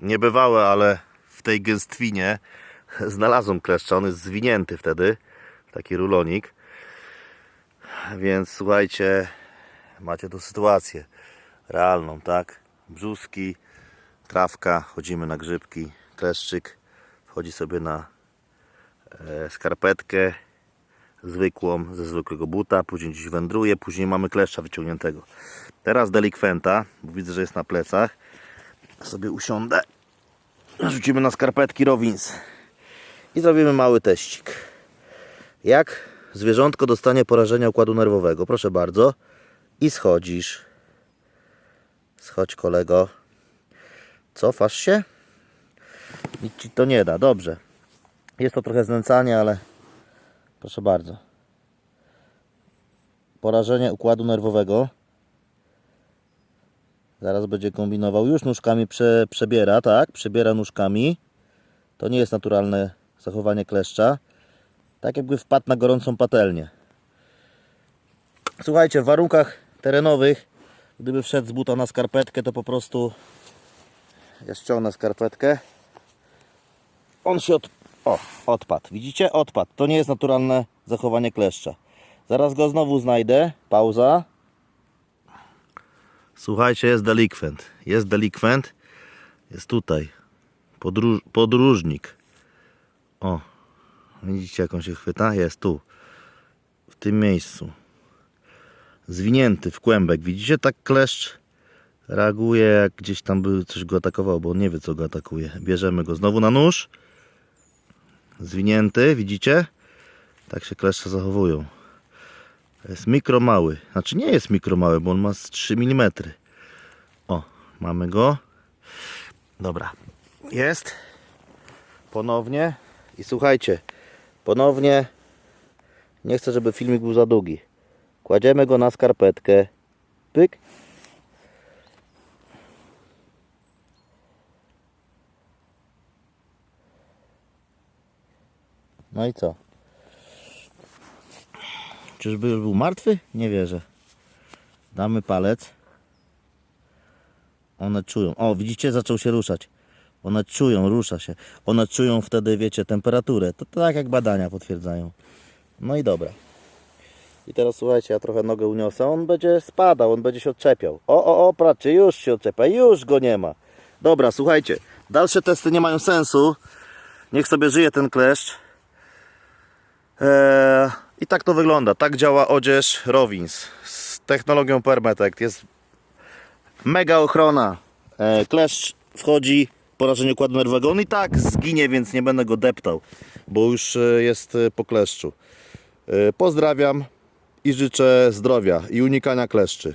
niebywałe, ale w tej gęstwinie znalazłem kleszcza. On jest zwinięty wtedy, taki rulonik. Więc słuchajcie, macie tu sytuację realną, tak? Brzuski, trawka, chodzimy na grzybki, kleszczyk wchodzi sobie na e, skarpetkę zwykłą, ze zwykłego buta, później gdzieś wędruje, później mamy kleszcza wyciągniętego. Teraz delikwenta, bo widzę, że jest na plecach. Sobie usiądę, rzucimy na skarpetki Rowins i zrobimy mały teścik. Jak zwierzątko dostanie porażenia układu nerwowego? Proszę bardzo. I schodzisz. Schodź kolego. Cofasz się? Nic ci to nie da. Dobrze. Jest to trochę znęcanie, ale proszę bardzo. Porażenie układu nerwowego. Zaraz będzie kombinował. Już nóżkami prze, przebiera, tak? Przebiera nóżkami. To nie jest naturalne zachowanie kleszcza. Tak jakby wpadł na gorącą patelnię. Słuchajcie, w warunkach terenowych, gdyby wszedł z buta na skarpetkę, to po prostu ja ściągnę skarpetkę. On się od... O, odpadł. Widzicie? Odpadł. To nie jest naturalne zachowanie kleszcza. Zaraz go znowu znajdę. Pauza. Słuchajcie, jest delikwent. Jest delikwent. Jest tutaj. Podróż... Podróżnik. O, widzicie jak on się chwyta? Jest tu. W tym miejscu. Zwinięty w kłębek. Widzicie? Tak kleszcz reaguje jak gdzieś tam by coś go atakowało, bo on nie wie co go atakuje. Bierzemy go znowu na nóż. Zwinięty, widzicie? Tak się kleszcze zachowują. Jest mikro mały. Znaczy nie jest mikro mały, bo on ma z 3 mm. O, mamy go. Dobra. Jest. Ponownie. I słuchajcie, ponownie nie chcę, żeby filmik był za długi. Kładziemy go na skarpetkę. Pyk. No i co? Czyżby już był martwy? Nie wierzę. Damy palec. One czują. O, widzicie, zaczął się ruszać. One czują, rusza się. One czują wtedy, wiecie, temperaturę. To, tak jak badania potwierdzają. No i dobra. I teraz słuchajcie, ja trochę nogę uniosę. On będzie spadał, on będzie się odczepiał. O, o, o, patrzcie, już się odczepia, już go nie ma. Dobra, słuchajcie, dalsze testy nie mają sensu. Niech sobie żyje ten kleszcz. Eee, I tak to wygląda. Tak działa odzież Rowins z technologią Permetect. Jest mega ochrona. Eee, kleszcz wchodzi, porażenie układu nerwowego. On i tak zginie, więc nie będę go deptał, bo już e, jest e, po kleszczu. E, Pozdrawiam i życzę zdrowia i unikania kleszczy.